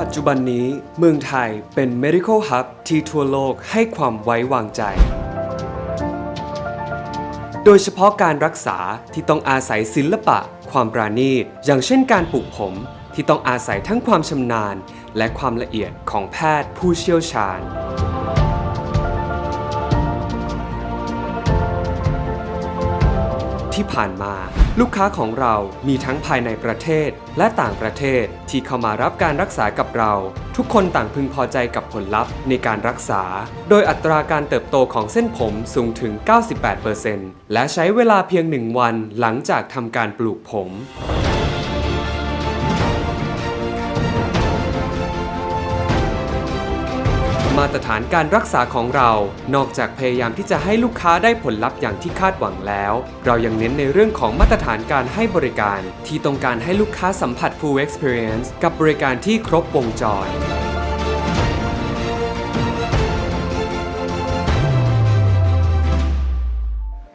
ปัจจุบันนี้เมืองไทยเป็น medical hub ที่ทั่วโลกให้ความไว้วางใจ โดยเฉพาะการรักษาที่ต้องอาศัยศิลปะ ความปราณีต อย่างเช่นการปลูกผมที่ต้องอาศัยทั้งความชำนาญ และความละเอียดของแพทย์ผู้เชี่ยวชาญที่ผ่านมา ลูกค้าของเรามีทั้งภายในประเทศและต่างประเทศที่เข้ามารับการรักษากับเรา ทุกคนต่างพึงพอใจกับผลลัพธ์ในการรักษา โดยอัตราการเติบโตของเส้นผมสูงถึง 98%และใช้เวลาเพียงหนึ่งวันหลังจากทำการปลูกผม มาตรฐานการรักษาของเรา นอกจากพยายามที่จะให้ลูกค้าได้ผลลัพธ์อย่างที่คาดหวังแล้ว เรายังเน้นในเรื่องของมาตรฐานการให้บริการ ที่ต้องการให้ลูกค้าสัมผัส full experience กับบริการที่ครบวงจร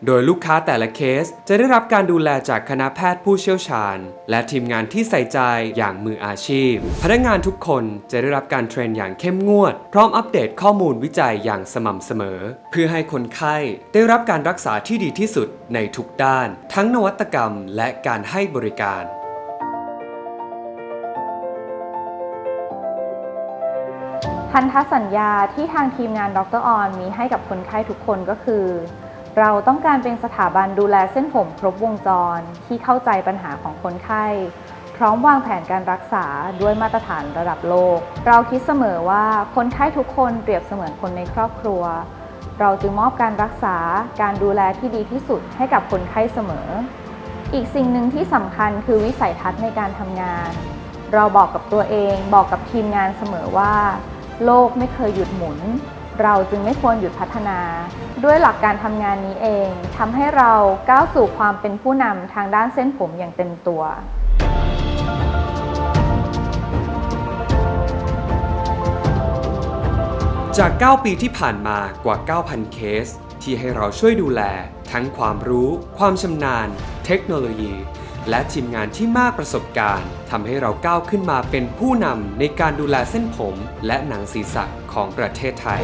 โดยลูกค้าแต่ละเคสจะได้รับการดูแลจากคณะแพทย์ผู้เชี่ยวชาญ และทีมงานที่ใส่ใจอย่างมืออาชีพ พนักงานทุกคนจะได้รับการเทรนอย่างเข้มงวด พร้อมอัปเดตข้อมูลวิจัยอย่างสม่ำเสมอ เพื่อให้คนไข้ได้รับการรักษาที่ดีที่สุดในทุกด้าน ทั้งนวัตกรรมและการให้บริการพันธสัญญาที่ทางทีมงานดรออนมีให้กับคนไข้ทุกคนก็คือ เราต้องการเป็นสถาบันดูแลเส้นผมครบวงจรที่เข้าใจปัญหาของคนไข้ พร้อมวางแผนการรักษาด้วยมาตรฐานระดับโลก เราคิดเสมอว่าคนไข้ทุกคนเปรียบเสมือนคนในครอบครัว เราจึงมอบการรักษาการดูแลที่ดีที่สุดให้กับคนไข้เสมอ อีกสิ่งหนึ่งที่สำคัญคือวิสัยทัศน์ในการทำงาน เราบอกกับตัวเอง บอกกับทีมงานเสมอว่า โลกไม่เคยหยุดหมุน เราจึงไม่ควรหยุดพัฒนา ด้วยหลักการทำงานนี้เองทำให้เราก้าวสู่ความเป็นผู้นำทางด้านเส้นผมอย่างเต็มตัวจาก 9 ปีที่ผ่านมากว่า 9,000 เคส ที่ให้เราช่วยดูแล ทั้งความรู้ ความชำนาญ เทคโนโลยี และทีมงานที่มากประสบการณ์ทำให้เราก้าวขึ้นมาเป็นผู้นำในการดูแลเส้นผม และหนังศีรษะของประเทศไทย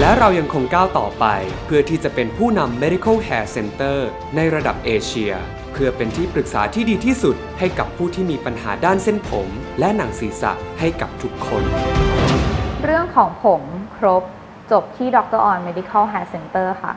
และเรายังคงก้าวต่อไป เพื่อที่จะเป็นผู้นำ Medical Hair Center ในระดับเอเชีย เพื่อเป็นที่ปรึกษาที่ดีที่สุด ให้กับผู้ที่มีปัญหาด้านเส้นผม และหนังศีรษะให้กับทุกคน เรื่องของผมครบจบที่ดรออน Medical Hair Center ค่ะ